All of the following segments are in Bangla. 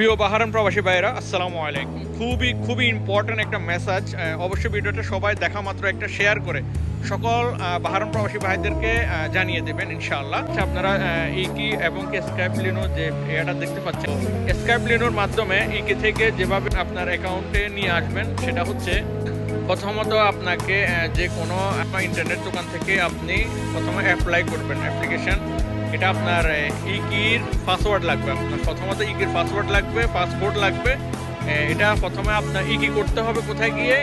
প্রিয় বাহারান প্রবাসী ভাইয়েরা আসসালামু আলাইকুম। খুবই খুবই ইম্পর্ট্যান্ট একটা মেসেজ অবশ্যই ভিডিওটা সবাই দেখা মাত্র একটা শেয়ার করে সকল বাহারান প্রবাসী ভাইদেরকে জানিয়ে দেবেন ইনশাআল্লাহ। আচ্ছা, আপনারা ইকি এবং স্কাইপ লিনো যে এটা দেখতে পাচ্ছেন? স্কাইপ লিনোর মাধ্যমে ইকি থেকে যেভাবে আপনার অ্যাকাউন্টে নিয়ে আসবেন সেটা হচ্ছে প্রথমত আপনাকে যে কোনো ইন্টারনেট দোকান থেকে আপনি প্রথমে অ্যাপ্লাই করবেন অ্যাপ্লিকেশন এটা আপনার ইকির পাসওয়ার্ড লাগবে আপনার। প্রথমত ইকির পাসওয়ার্ড লাগবে পাসপোর্ট লাগবে। এটা প্রথমে আপনার ইকি করতে হবে কোথায় গিয়ে?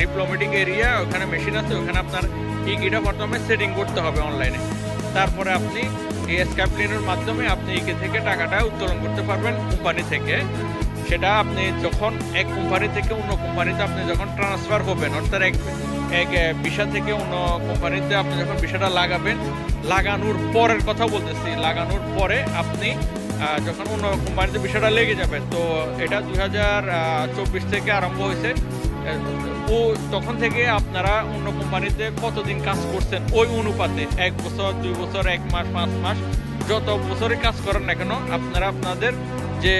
ডিপ্লোমেটিক এরিয়া ওখানে মেশিন আছে, ওখানে আপনার ইকিটা প্রথমে সেটিং করতে হবে অনলাইনে তারপরে আপনি এই স্ক্যাপ্লিনের মাধ্যমে আপনি ইকি থেকে টাকাটা উত্তোলন করতে পারবেন কোম্পানি থেকে। সেটা আপনি যখন এক কোম্পানি থেকে অন্য কোম্পানিতে আপনি যখন ট্রান্সফার হবেন, অর্থাৎ এক এক বিষা থেকে অন্য কোম্পানিতে আপনি যখন বিষয়টা লাগাবেন, লাগানোর পরের কথা বলতেছি, লাগানোর পরে আপনি যখন অন্য কোম্পানিতে বিষয়টা লেগে যাবে, তো এটা দুই হাজার চব্বিশ থেকে আরম্ভ হয়েছে ও তখন থেকে আপনারা অন্য কোম্পানিতে কতদিন কাজ করছেন ওই অনুপাতে, এক বছর, দুই বছর, এক মাস, পাঁচ মাস, যত বছরে কাজ করেন না কেন, আপনারা আপনাদের যে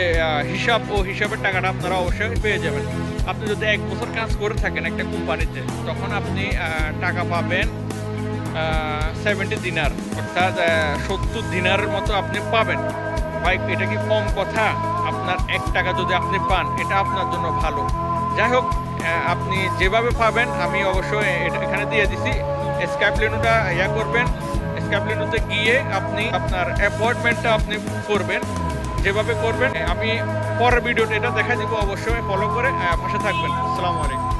হিসাব ও হিসাবের টাকাটা আপনারা অবশ্যই পেয়ে যাবেন। আপনি যদি এক বছর কাজ করে থাকেন একটা কোম্পানিতে, তখন আপনি টাকা পাবেন সেভেন্টি দিনার অর্থাৎ সত্তর দিনারের মতো আপনি পাবেন। ভাই, এটা কি কম কথা? আপনার এক টাকা যদি আপনি পান, এটা আপনার জন্য ভালো। যাই হোক আপনি যেভাবে পাবেন, আমি অবশ্যই এখানে দিয়ে দিছি। স্ক্যাপলিনোটা ইয়া করবেন। স্ক্যাপলিনোতে গিয়ে আপনি আপনার অ্যাপয়েন্টমেন্টটা আপনি করবেন। যেভাবে করবেন, আমি পরের ভিডিওটা এটা দেখা দিব অবশ্যই ফলো করে পাশে থাকবেন। আসসালামু আলাইকুম।